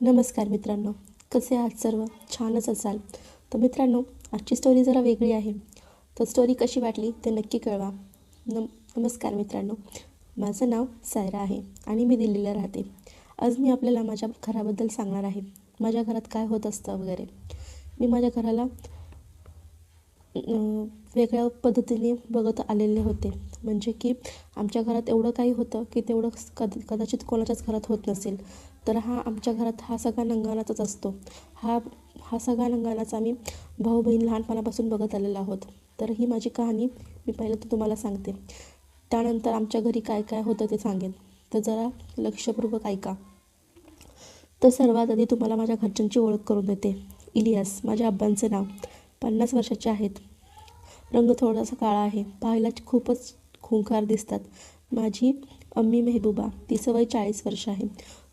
नमस्कार मित्रांनो. कसे आहात सर्व? छानच असाल. तर मित्रांनो आजची स्टोरी जरा वेगळी आहे. तर स्टोरी कशी वाटली ते नक्की कळवा. नम नमस्कार मित्रांनो. माझं नाव सायरा आहे आणि मी दिल्लीला राहते. आज मी आपल्याला माझ्या घराबद्दल सांगणार आहे. माझ्या घरात काय होत असतं वगैरे. मी माझ्या घराला वेगळ्या पद्धतीने बघत आलेले होते. म्हणजे की आमच्या घरात एवढं काही होतं की तेवढं कद कदाचित कोणाच्याच घरात होत नसेल. तर हा आमच्या घरात हा सगळा नंगानाचाच असतो. हा हा सगळा नंगानाचा आम्ही भाऊ बहीण लहानपणापासून बघत आलेलो आहोत. तर ही माझी कहाणी मी पहिलं तर तुम्हाला सांगते. त्यानंतर आमच्या घरी काय काय होतं ते सांगेन. तर जरा लक्षपूर्वक ऐका. तर सर्वात आधी तुम्हाला माझ्या घरच्यांची ओळख करून देते. इलियास माझ्या आब्बांचे नाव. पन्नास वर्षाचे आहेत. रंग थोडासा काळा आहे. पाहायला खूपच खुंखार दिसतात. माझी अम्मी मेहबूबा तिचं वय चाळीस वर्ष आहे.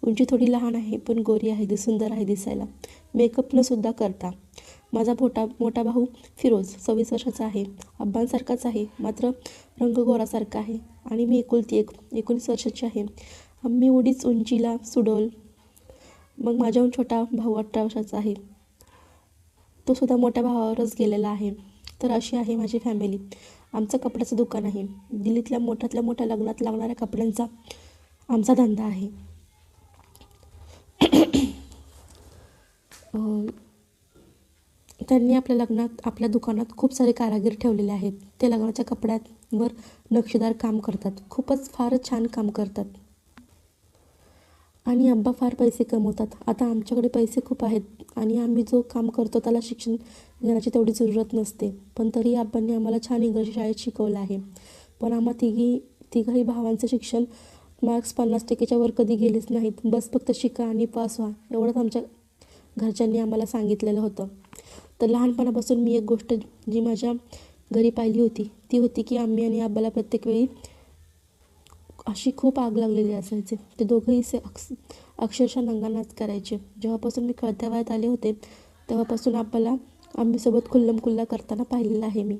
उंची थोडी लहान आहे पण गोरी आहे ती सुंदर आहे दिसायला. मेकअप न सुद्धा करता. माझा मोठा मोठा भाऊ फिरोज सव्वीस वर्षाचा आहे. अब्बांसारखाच आहे मात्र रंग गोरासारखा आहे. आणि मी एकुलती एक एकोणीस वर्षाची आहे. आम्ही उडीच उंचीला सुडोल. मग माझ्याहून छोटा भाऊ अठरा वर्षाचा आहे. तो सुद्धा मोठ्या भावावरच गेलेला आहे. तर अशी आहे माझी फॅमिली आमचं कपड्याचं दुकान आहे. दिल्लीतल्या मोठ्यातल्या मोठ्या लग्नात लागणाऱ्या कपड्यांचा आमचा धंदा आहे. त्यांनी आपल्या लग्नात आपल्या दुकानात खूप सारे कारागीर ठेवलेले आहेत. ते लग्नाच्या कपड्यांवर नक्षीदार काम करतात. खूपच फारच छान काम करतात. आणि अब्बा फार पैसे कमवतात. आता आमच्याकडे पैसे खूप आहेत आणि आम्ही जो काम करतो त्याला शिक्षण घेण्याची तेवढी जरूरत नसते. पण तरी अब्बांनी आम्हाला छान इंग्रजी शाळेत शिकवलं आहे. पण आम्हा तिघी तिघही भावांचं शिक्षण मार्क्स पन्नास टक्केच्या वर कधी गेलेच नाहीत. बस फक्त शिका आणि पास व्हा एवढंच आमच्या घरच्यांनी आम्हाला सांगितलेलं होतं. तर लहानपणापासून मी एक गोष्ट जी माझ्या घरी पाहिली होती ती होती की आम्ही आणि आब्बाला प्रत्येक वेळी अशी खूप आग लागलेली असायची. ते दोघंही से अक्ष अक्षरशः नंगानाच करायचे. जेव्हापासून मी कळत्या वयात आले होते तेव्हापासून आम्हाला आम्हीसोबत खुल्लम खुल्ला करताना पाहिलेलं आहे मी.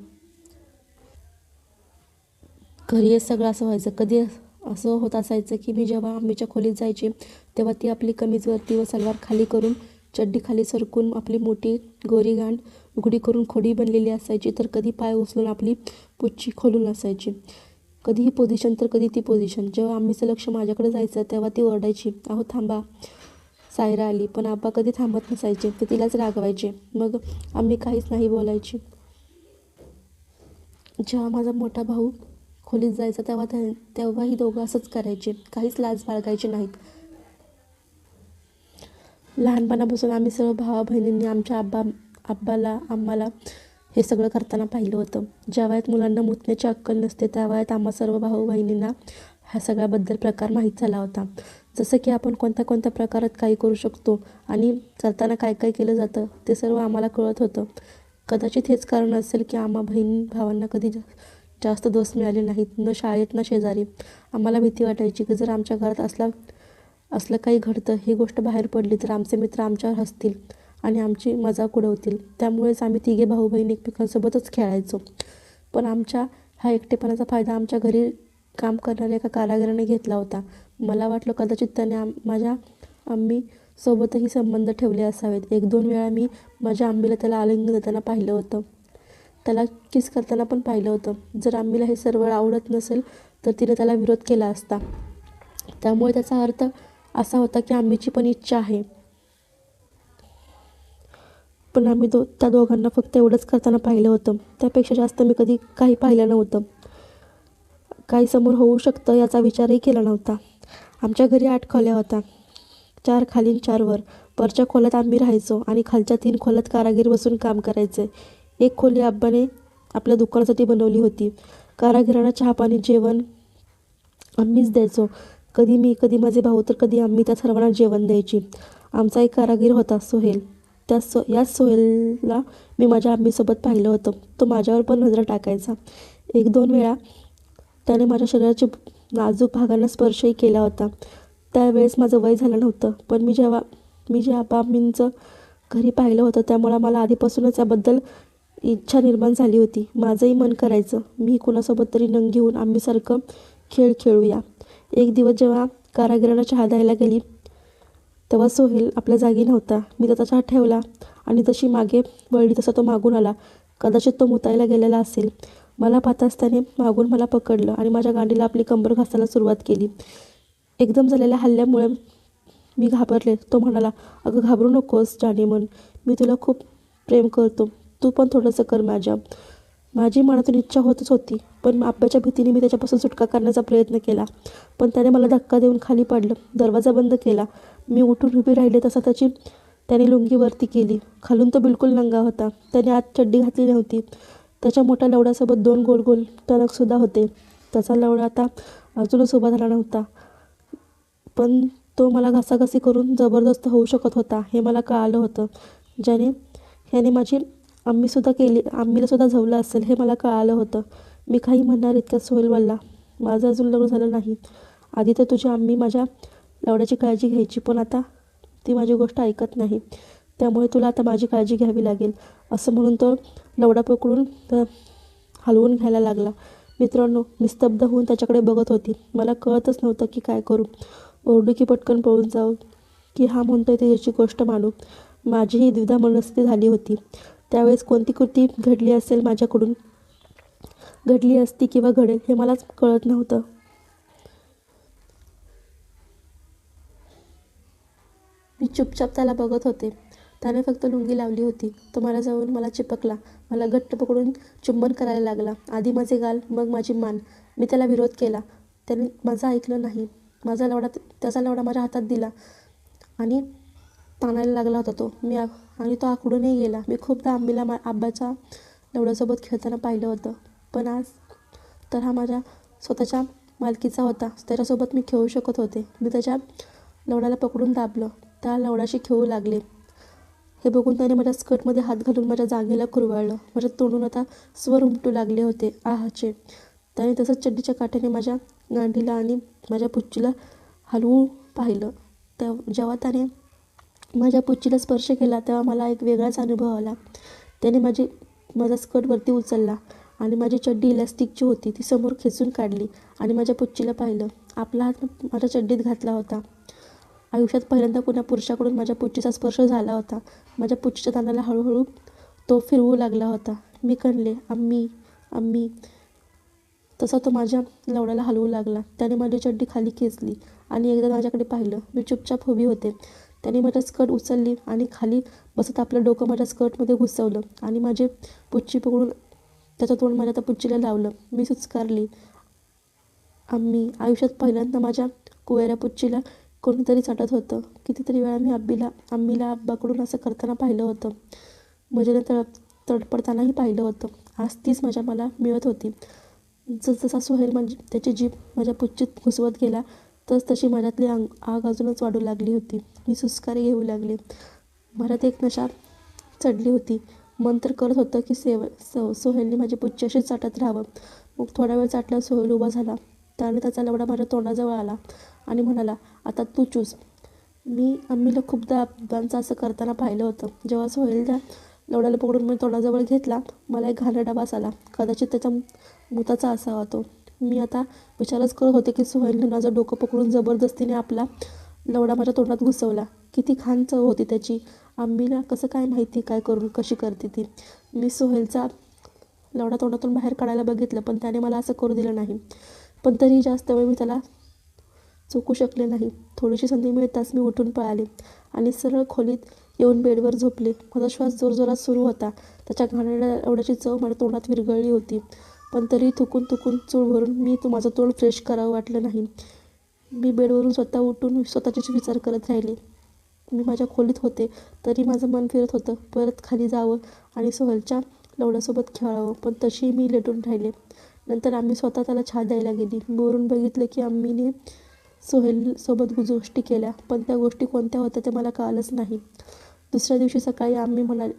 घरी हे सगळं असं व्हायचं? कधी असं होत असायचं की मी जेव्हा आंबीच्या खोलीत जायचे तेव्हा ती आपली कमीजवरती व सलवार खाली करून चड्डी खाली सरकून आपली मोठी गोरी गांड उघडी करून खोडी बनलेली असायची तर कधी पाय उचलून आपली पुच्छी खोलून असायची. कधी ही पोझिशन तर कधी ती पोझिशन जेव्हा आम्हीचं लक्ष माझ्याकडे जायचं तेव्हा ती ओरडायची अहो थांबा. सायरा आली पण आब्बा कधी थांबत नसायचे ते तिलाच रागवायचे. मग आम्ही काहीच नाही बोलायची. जेव्हा माझा मोठा भाऊ खोलीत जायचा तेव्हा त्या तेव्हाही दोघं असंच करायचे. काहीच लाज बाळगायचे नाहीत. लहानपणापासून आम्ही सर्व भावा बहिणींनी आमच्या आब्बा आब्बाला आम्हाला हे सगळं करताना पाहिलं होतं. ज्या वयात मुलांना मुतण्याची अक्कल नसते त्या वयात आम्हा सर्व भाऊ बहिणींना ह्या सगळ्याबद्दल प्रकार माहीत झाला होता. जसं की आपण कोणत्या कोणत्या प्रकारात काही करू शकतो आणि करताना काय काय केलं जातं ते सर्व आम्हाला कळत होतं. कदाचित हेच कारण असेल की आम्हा बहीण भावांना कधी जास्त दोष मिळाले नाहीत न शाळेत न शेजारी. आम्हाला भीती वाटायची की जर आमच्या घरात असला असलं काही घडतं ही गोष्ट बाहेर पडली तर आमचे मित्र आमच्यावर हसतील. आणि आमची मजाक उडवतील. त्यामुळेच आम्ही तिघे भाऊ बहीण एकमेकांसोबतच खेळायचो. पण आमच्या हा एकटेपणाचा फायदा आमच्या घरी काम करणाऱ्या एका कारागिराने घेतला होता. मला वाटलं कदाचित त्याने आम माझ्या आम्ही सोबतही संबंध ठेवले असावेत. एक दोन वेळा मी माझ्या आंबीला त्याला आलिंगन देताना पाहिलं होतं. त्याला किस करताना पण पाहिलं होतं. जर आंबीला हे सर्व आवडत नसेल तर तिने त्याला विरोध केला असता. त्यामुळे त्याचा अर्थ असा होता की आंबीची पण इच्छा आहे. पण आम्ही दो त्या दोघांना फक्त एवढंच करताना पाहिलं होतं. त्यापेक्षा जास्त मी कधी काही पाहिलं नव्हतं. काही समोर होऊ शकतं याचा विचारही केला नव्हता. आमच्या घरी आठ खोल्या होत्या. चार खालीन चार वर. वरच्या खोल्यात आम्ही राहायचो आणि खालच्या तीन खोल्यात कारागीर बसून काम करायचे. एक खोली आब्बाने आपल्या दुकानासाठी बनवली होती. कारागिरांना चहा पाणी जेवण आम्हीच द्यायचो. कधी मी कधी माझे भाऊ तर कधी आम्ही त्या सर्वांना जेवण द्यायची. आमचा एक कारागीर होता सोहेल. त्या सो याच सोहेलला मी माझ्या आम्मीसोबत पाहिलं होतं. तो माझ्यावर पण नजर टाकायचा. एक दोन वेळा त्याने माझ्या शरीराच्या नाजूक भागांना स्पर्शही केला होता. त्यावेळेस माझं वय झालं नव्हतं पण मी जेव्हा मी जे बामींचं घरी पाहिलं होतं त्यामुळे मला आधीपासूनच याबद्दल इच्छा निर्माण झाली होती. माझंही मन करायचं मी कुणासोबत तरी नंग घेऊन आम्हीसारखं खेळ खेळूया. एक दिवस जेव्हा कारागिरांना चहा द्यायला गेली तेव्हा सोहेल आपल्या जागी नव्हता. मी त्याचा हात ठेवला आणि तशी मागे वळली तसा तो मागून आला. कदाचित तो मुतायला गेलेला असेल. मला पाहताच त्याने मागून मला पकडलं आणि माझ्या गांडीला आपली कंबर घासायला सुरुवात केली. एकदम झालेल्या हल्ल्यामुळे मी घाबरले. तो म्हणाला अगं घाबरू नकोस जाणी म्हण. मी तुला खूप प्रेम करतो. तू पण थोडंसं कर माझ्या. माझी मनातून इच्छा होतच होती पण आब्याच्या भीतीने मी त्याच्यापासून सुटका करण्याचा प्रयत्न केला. पण त्याने मला धक्का देऊन खाली पाडलं. दरवाजा बंद केला. मी उठून उभी राहिले तसा त्याची त्याने लुंगी वरती केली. खालून तो बिलकुल नंगा होता. त्याने आत चड्डी घातली नव्हती. त्याच्या मोठ्या लवड्यासोबत दोन गोल गोल टणकसुद्धा होते. त्याचा लवडा आता अजूनच उभा झाला नव्हता. पण तो मला घासाघासी करून जबरदस्त होऊ शकत होता हे मला कळालं होतं. ज्याने ह्याने माझी आम्हीसुद्धा केली आम्हीलासुद्धा झवलं असेल हे मला कळालं होतं. मी काही म्हणणार इतक्यात सोहेल बोलला माझं अजून लग्न झालं नाही. आधी तर तुझी आम्ही माझ्या लवड्याची काळजी घ्यायची पण आता ती माझी गोष्ट ऐकत नाही. त्यामुळे तुला आता माझी काळजी घ्यावी लागेल. असं म्हणून तो लवडा पकडून हलवून घ्यायला लागला. मित्रांनो मी स्तब्ध होऊन त्याच्याकडे बघत होती. मला कळतच नव्हतं की काय करू. ओरडू की पटकन पळून जाऊ. की हा म्हणतोय त्याची गोष्ट मानू. माझी ही द्विधा मनस्थिती झाली होती. त्यावेळेस कोणती कृती घडली असेल माझ्याकडून? घडली असती किंवा घडेल हे मलाच कळत नव्हतं. मी चुपचाप त्याला बघत होते. त्याने फक्त लुंगी लावली होती. तो मला जाऊन मला चिपकला. मला घट्ट पकडून चुंबन करायला लागला. आधी माझे गाल मग माझी मान. मी त्याला विरोध केला. त्याने माझं ऐकलं नाही. माझा लवडा त्याचा लवडा माझ्या हातात दिला आणि ताणायला लागला होता तो. मी आणि तो आकडूनही गेला. मी खूपदा आंबीला मा आब्याच्या लवड्यासोबत खेळताना पाहिलं होतं. पण आज तर हा माझ्या स्वतःच्या मालकीचा होता. त्याच्यासोबत मी खेळू शकत होते. मी त्याच्या लवड्याला पकडून दाबलं. त्या लवड्याशी खेळू लागले. हे बघून त्याने माझ्या स्कर्टमध्ये हात घालून माझ्या जागेला कुरवाळलं माझ्या तोंडून आता स्वर उमटू लागले होते. आहाचे. त्याने तसंच चड्डीच्या काठ्याने माझ्या गांडीला आणि माझ्या पुच्चीला हलवू पाहिलं. त्या जेव्हा त्याने माझ्या पुच्चीला स्पर्श केला तेव्हा मला एक वेगळाच अनुभव आला. त्याने माझी माझा स्कर्टवरती उचलला आणि माझी चड्डी इलास्टिकची होती. ती समोर खेचून काढली आणि माझ्या पुच्चीला पाहिलं. आपला हात माझ्या चड्डीत घातला होता. आयुष्यात पहिल्यांदा कुणा पुरुषाकडून माझ्या पुच्छीचा स्पर्श झाला होता. माझ्या पुच्छीच्या तांदाला हळूहळू तो फिरवू लागला होता. मी कणले आम्ही आम्ही. तसा तो माझ्या लवड्याला हलवू लागला. त्याने माझी चड्डी खाली खेचली आणि एकदा माझ्याकडे पाहिलं. मी चुपचाप उभी होते. त्याने माझ्या स्कर्ट उचलली आणि खाली बसत आपलं डोकं माझ्या स्कर्टमध्ये घुसवलं आणि माझे पुच्ची पकडून त्याचं तोंड माझ्या त्या पुच्चीला लावलं. मी सुचकारली आम्ही आयुष्यात पहिल्यांदा माझ्या कुवेऱ्या पुच्चीला कोणीतरी चाटत होतं. कितीतरी वेळा मी आब्बीला आम्मीला आब्बाकडून असं करताना पाहिलं होतं. मजेने तड तडपडतानाही पाहिलं होतं. आज तीच मजा मला मिळत होती. जसजसा सोहेल म्हणजे त्याची जीभ माझ्या पुच्छीत घुसवत गेला तस तशी माझ्यातली आग आग अजूनच वाढू लागली होती. मी सुस्कारे घेऊ लागले. मनात एक नशा चढली होती. मन तर करत होतं की सेव सो सोहेलने माझी पुच्ची अशीच चाटत राहावं. मग थोडा वेळ चाटला सोहेल उभा झाला. त्याने त्याचा लवडा माझ्या तोंडाजवळ आला आणि म्हणाला आता तू चूस. मी आम्हीला खूपदा आबांचं असं करताना पाहिलं होतं. जेव्हा सोहेलच्या लवड्याला पकडून मी तोंडाजवळ घेतला मला एक घाणा डबास आला. कदाचित त्याच्या मुताचा असावा तो. मी आता विचारच करत होते की सोहेलने माझं डोकं पकडून जबरदस्तीने आपला लवडा माझ्या तोंडात घुसवला. किती खान चव होती त्याची. आंबीला कसं काय माहिती काय करून कशी करते ती. मी सोहेलचा लवडा तोंडातून बाहेर काढायला बघितलं पण त्याने मला असं करू दिलं नाही. पण तरी जास्त वेळ मी त्याला चुकू शकले नाही. थोडीशी संधी मिळताच मी उठून पळाले आणि सरळ खोलीत येऊन बेडवर झोपले. माझा श्वास जोरजोरात सुरू होता. त्याच्या घाणेरड्या एवढ्याची चव माझ्या तोंडात विरघळली होती. पण तरी थुकून थुकून चूळ भरून मी तो माझं तोंड फ्रेश करावं वाटलं नाही. मी बेडवरून स्वतः उठून स्वतःचेच विचार करत राहिले. मी माझ्या खोलीत होते. तरी माझं मन फिरत होतं. परत खाली जावं आणि सोहलच्या लवड्यासोबत खेळावं. पण तशी मी लेटून राहिले. नंतर आम्ही स्वतः त्याला छा द्यायला गेली. वरून बघितलं की आम्हीने सोहेलसोबत गोष्टी केल्या. पण त्या गोष्टी कोणत्या होत्या ते मला कळलंच नाही. दुसऱ्या दिवशी सकाळी आम्ही म्हणाले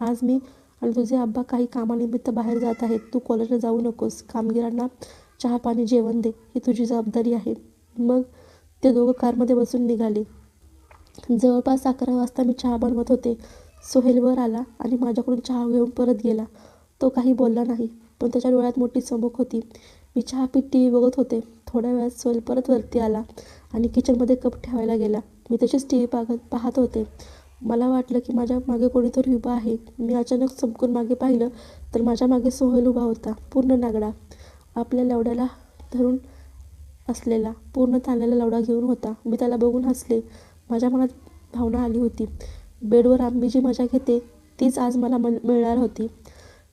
आज मी आणि तुझे आब्बा काही कामानिमित्त बाहेर जात आहेत. तू कॉलेजला जाऊ नकोस. कामगिरांना चहा पाणी जेवण दे. ही तुझी जबाबदारी आहे. मग ते दोघं कारमध्ये बसून निघाले. जवळपास अकरा वाजता मी चहा बनवत होते. सोहेलवर आला आणि माझ्याकडून चहा घेऊन परत गेला. तो काही बोलला नाही. पण त्याच्या डोळ्यात मोठी चमक होती. मी चहा पीत टी व्ही बघत होते. थोड्या वेळात स्वयं परत वरती आला आणि किचनमध्ये कप ठेवायला गेला. मी तशीच टी व्ही पाहत पाहत होते. मला वाटलं की माझ्या मागे कोणीतरी उभा आहे. मी अचानक चमकून मागे पाहिलं तर माझ्या मागे सोहेल उभा होता. पूर्ण नागडा. आपल्या लवड्याला धरून असलेला पूर्ण ताणलेला लवडा घेऊन होता. मी त्याला बघून हसले. माझ्या मनात भावना आली होती. बेडवर आंबी जी मजा घेते तीच आज मला मिळणार होती.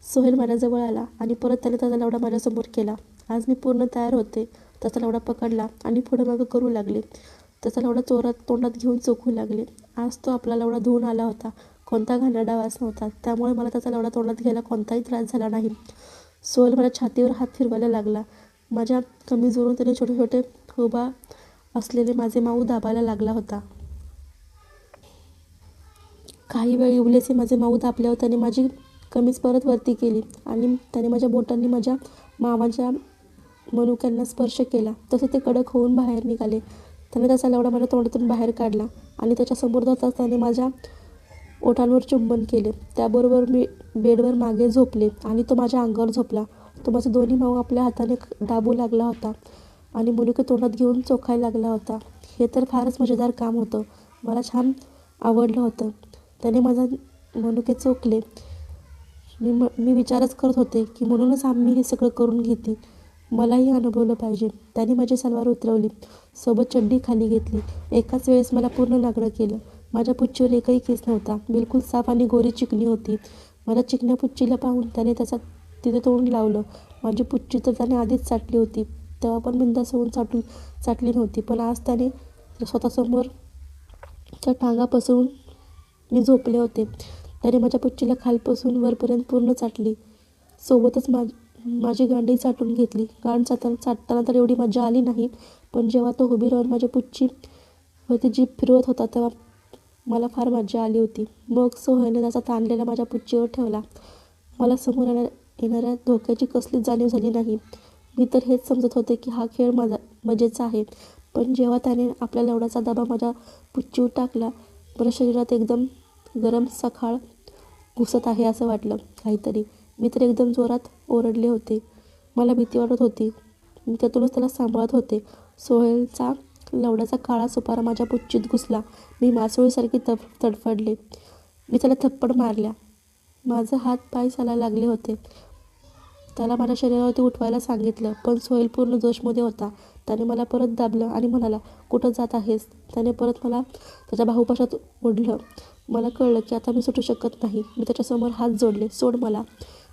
सोहेल माझ्याजवळ आला आणि परत त्याने त्याचा लवडा माझ्यासमोर केला. आज मी पूर्ण तयार होते. त्याचा लवडा पकडला आणि पुढं मागं करू लागले. त्याचा लवडा चोरात तोंडात घेऊन चोखू लागले. आज तो आपला लवडा धुवून आला होता. कोणता घाणेरडा वास नव्हता. त्यामुळे मला त्याचा लवडा तोंडात घ्यायला कोणताही त्रास झाला नाही. सोहेल मला छातीवर हात फिरवायला लागला. माझ्या कमी जोरून त्याने छोटे छोटे उभा असलेले माझे माऊ दाबायला लागला होता. काही वेळ इवलेसे माझे माऊ दाबल्यावर त्याने माझी कमीज परत वरती केली. आणि त्याने माझ्या बोटांनी माझ्या मामाच्या मनुक्यांना स्पर्श केला. तसे ते कडक होऊन बाहेर निघाले. त्याने त्याचा लवडा माझ्या तोंडातून बाहेर काढला आणि त्याच्यासमोर जाताच त्याने माझ्या ओठांवर चुंबन केले. त्याबरोबर मी बेडवर मागे झोपले आणि तो माझ्या अंगावर झोपला. तो माझा दोन्ही माऊ आपल्या हाताने दाबू लागला होता आणि मुलुके तोंडात घेऊन चोखायला लागला होता. हे तर फारच मजेदार काम होतं. मला छान आवडलं होतं. त्याने माझा मनुके चोखले. मी म मी विचारच करत होते की म्हणूनच आम्ही हे सगळं करून घेते मलाही अनुभवलं पाहिजे. त्याने माझी सलवार उतरवली. सोबत चड्डी खाली घेतली. एकाच वेळेस मला पूर्ण नागडं केलं. माझ्या पुच्चीवर एकही केस नव्हता. बिलकुल साफ आणि गोरी चिकणी होती. मला चिकण्या पुच्चीला पाहून त्याने त्याचा तिथे तोंड लावलं. माझी पुच्ची तर त्याने आधीच चाटली होती. तेव्हा पण बिंदास होऊन चाटून चाटली नव्हती. पण आज त्याने स्वतःसमोर त्या टांगा पसरून मी झोपले होते. त्याने माझ्या पुच्चीला खालपासून वरपर्यंत पूर्ण चाटली. सोबतच मा माझी गांडी चाटून घेतली. गांड चाटताना चाटताना तर एवढी मजा आली नाही पण जेव्हा तो उभी राहून माझ्या पुच्ची वरती जीप फिरवत होता तेव्हा मला फार मजा आली होती. मग सोहळ्याने त्याचा ताणलेला माझ्या पुच्चीवर ठेवला. मला समोर येणार येणाऱ्या धोक्याची कसलीच जाणीव झाली नाही. मी तर हेच समजत होते की हा खेळ मजा मजेचा आहे. पण जेव्हा त्याने आपल्या लवडाचा दबा माझ्या पुच्चीवर टाकला मला शरीरात एकदम गरम सखाळ घुसत आहे असं वाटलं. काहीतरी. मी तर एकदम जोरात ओरडले होते. मला भीती वाटत होती. मी त्यातूनच त्याला सांभाळत होते. सोहेलचा लवड्याचा काळा सुपारा माझ्या पुच्चीत घुसला. मी मासोळीसारखी तफ तडफडले. मी त्याला थप्पड मारल्या. माझं हात पाय चालायला लागले होते. त्याला माझ्या शरीरावरती उठवायला सांगितलं. पण सोहेल पूर्ण जोशमध्ये होता. त्याने मला परत दाबलं आणि म्हणाला कुठं जात आहेस? त्याने परत मला त्याच्या बाहुपाशात ओढलं. मला कळलं की आता मी सुटू शकत नाही. मी त्याच्यासमोर हात जोडले. सोड मला.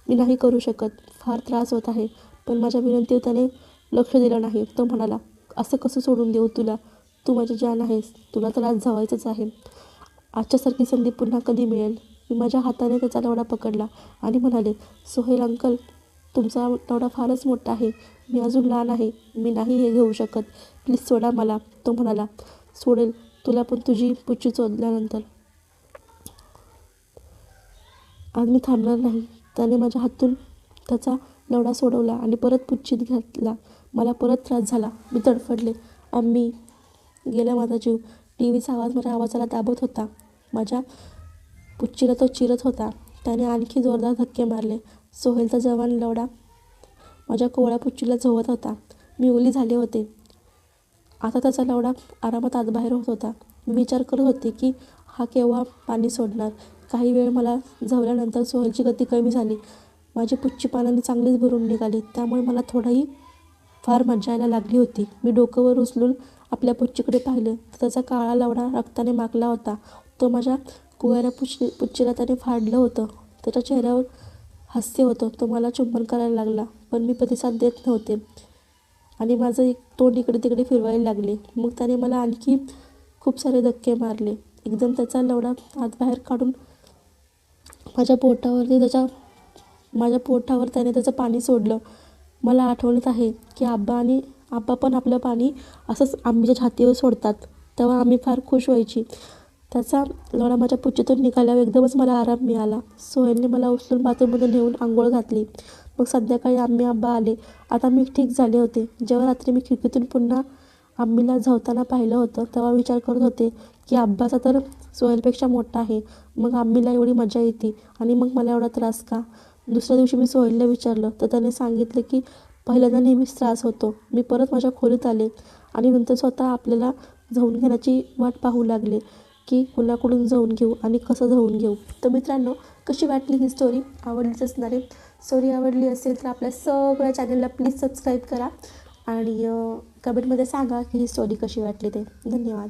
मी नाही करू शकत. फार त्रास होत आहे. पण माझ्या विनंतीवर त्याने लक्ष दिलं नाही. तो म्हणाला असं कसं सोडून देऊ तुला? तू माझी जान आहेस. तुला तर आज जावायचंच आहे. आजच्यासारखी संधी पुन्हा कधी मिळेल? मी माझ्या हाताने त्याचा लवडा पकडला आणि म्हणाले सोहेल अंकल तुमचा लवडा फारच मोठा आहे. मी अजून लहान आहे. मी नाही हे घेऊ शकत. प्लीज सोडा मला. तो म्हणाला सोडेल. तुला पण तुझी पुच्ची चोदल्यानंतर. आणि मी थांबणार नाही. त्याने माझ्या हातून त्याचा लवडा सोडवला आणि परत पुच्छीत घातला. मला परत त्रास झाला. मी तडफडले. आम्ही गेला माझा जीव. टी व्हीचा आवाज माझ्या आवाजाला दाबत होता. माझ्या पुच्चीला तो चिरत होता. त्याने आणखी जोरदार धक्के मारले. सोहेलचा जवान लवडा माझ्या कोवळ्या पुच्चीला झोवत होता. मी ओली झाले होते. आता त्याचा लवडा आरामात आत बाहेर होत होता. मी विचार करत होते की हा केव्हा पाणी सोडणार? काही वेळ मला झवल्यानंतर सोहेलची गती कमी झाली. माझी पुच्ची पानाने चांगलीच भरून निघाली. त्यामुळे मला थोडाही फार मजा यायला लागली होती. मी डोकंवर उचलून आपल्या पुच्चीकडे पाहिलं. तर त्याचा काळा लवडा रक्ताने मागला होता. तो माझ्या कुवाऱ्या पुच्ची पुच्चीला त्याने फाडलं होतं. त्याच्या चेहऱ्यावर हास्य होतं. तो मला चुंबन करायला लागला पण मी प्रतिसाद देत नव्हते. आणि माझं एक तोंड इकडे तिकडे फिरवायला लागले. मग त्याने मला आणखी खूप सारे धक्के मारले. एकदम त्याचा लवडा आत बाहेर काढून माझ्या पोटावरती त्याच्या माझ्या पोटावर त्याने त्याचं पाणी सोडलं. मला आठवणत आहे की आब्बा आणि आब्बा पण आपलं पाणी असंच आंबीच्या छातीवर सोडतात तेव्हा आम्ही फार खुश व्हायची. त्याचा लोडा माझ्या पुच्छेतून निघाल्यावर एकदमच मला आराम मिळाला. सोहेलने मला उचलून बाथरूममध्ये नेऊन आंघोळ घातली. मग संध्याकाळी आम्ही आब्बा आले. आता मी ठीक झाले होते. जेव्हा रात्री मी खिडकीतून पुन्हा आम्हीला झवताना पाहिलं होतं तेव्हा विचार करत होते की अब्बाचा तर सोहेलपेक्षा मोठा आहे. मग आम्मीला एवढी मजा येते. आणि मग मला एवढा त्रास का? दुसऱ्या दिवशी मी सोहेलला विचारलं. तर त्याने सांगितलं की पहिल्यांदा नेहमीच त्रास होतो. मी परत माझ्या खोलीत आले. आणि नंतर स्वतः आपल्याला झवून घेण्याची वाट पाहू लागले की कुणाकडून जाऊन घेऊ आणि कसं जाऊन घेऊ. तर मित्रांनो कशी वाटली ही स्टोरी आवडलीच असणारे स्टोरी आवडली असेल तर आपल्या सगळ्या चॅनलला प्लीज सबस्क्राईब करा. आणि कमेंटमध्ये सांगा की ही स्टोरी कशी वाटली ते. धन्यवाद.